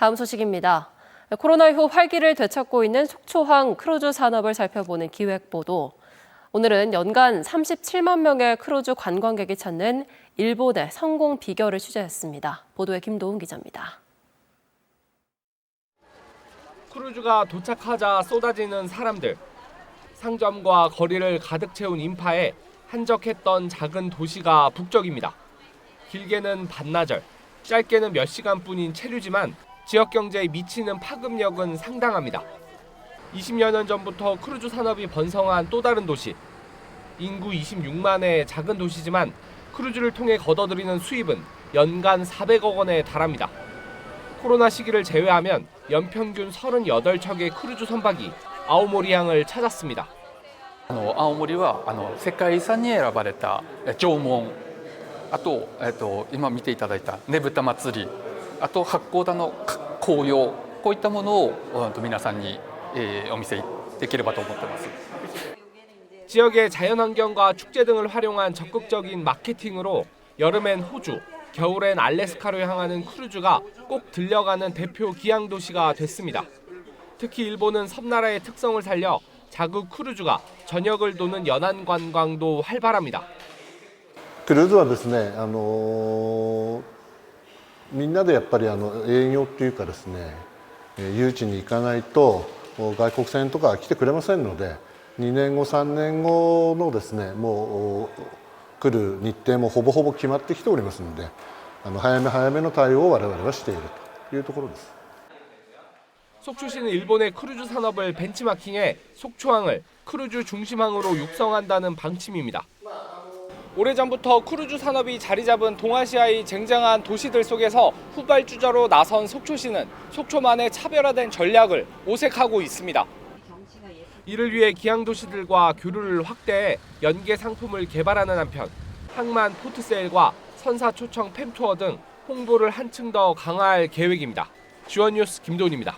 다음 소식입니다. 코로나 이후 활기를 되찾고 있는 속초항 크루즈 산업을 살펴보는 기획보도. 오늘은 연간 37만 명의 크루즈 관광객이 찾는 일본의 성공 비결을 취재했습니다. 보도에 김도훈 기자입니다. 크루즈가 도착하자 쏟아지는 사람들. 상점과 거리를 가득 채운 인파에 한적했던 작은 도시가 북적입니다. 길게는 반나절, 짧게는 몇 시간뿐인 체류지만 지역 경제에 미치는 파급력은 상당합니다. 20여 년 전부터 크루즈 산업이 번성한 또 다른 도시. 인구 26만의 작은 도시지만 크루즈를 통해 거둬들이는 수입은 연간 400억 원에 달합니다. 코로나 시기를 제외하면 연평균 38척의 크루즈 선박이 아오모리항을 찾았습니다. あの青森はあの世界遺産に選ばれたえ縄文あと,、えっと今見ていただいたねぶた祭りあと八甲田のか 紅葉こういったものを皆さんにお見せできればと思ってます。 지역의 자연환경과 축제 등을 활용한 적극적인 마케팅으로 여름엔 호주, 겨울엔 알래스카로 향하는 크루즈가 꼭 들려가는 대표 기양 도시가 됐습니다. 특히 일본은 섬나라의 특성을 살려 자구 크루즈가 전역을 도는 연안 관광도 활발합니다. 크루즈는 みんなでやっぱりあの営業っていうかですねえー誘致に行かないとお外国船とかは来てくれませんので2年後3年後のですねもうお来る日程もほぼほぼ決まってきておりますのであの早め早めの対応を我々はしているというところです。 속초시는 일본의 크루즈 산업을 벤치마킹해 속초항을 크루즈 중심항으로 육성한다는 방침입니다. 오래전부터 크루즈 산업이 자리 잡은 동아시아의 쟁쟁한 도시들 속에서 후발주자로 나선 속초시는 속초만의 차별화된 전략을 모색하고 있습니다. 이를 위해 기항 도시들과 교류를 확대해 연계 상품을 개발하는 한편 항만 포트세일과 선사 초청 팸투어 등 홍보를 한층 더 강화할 계획입니다. 지원뉴스 김도훈입니다.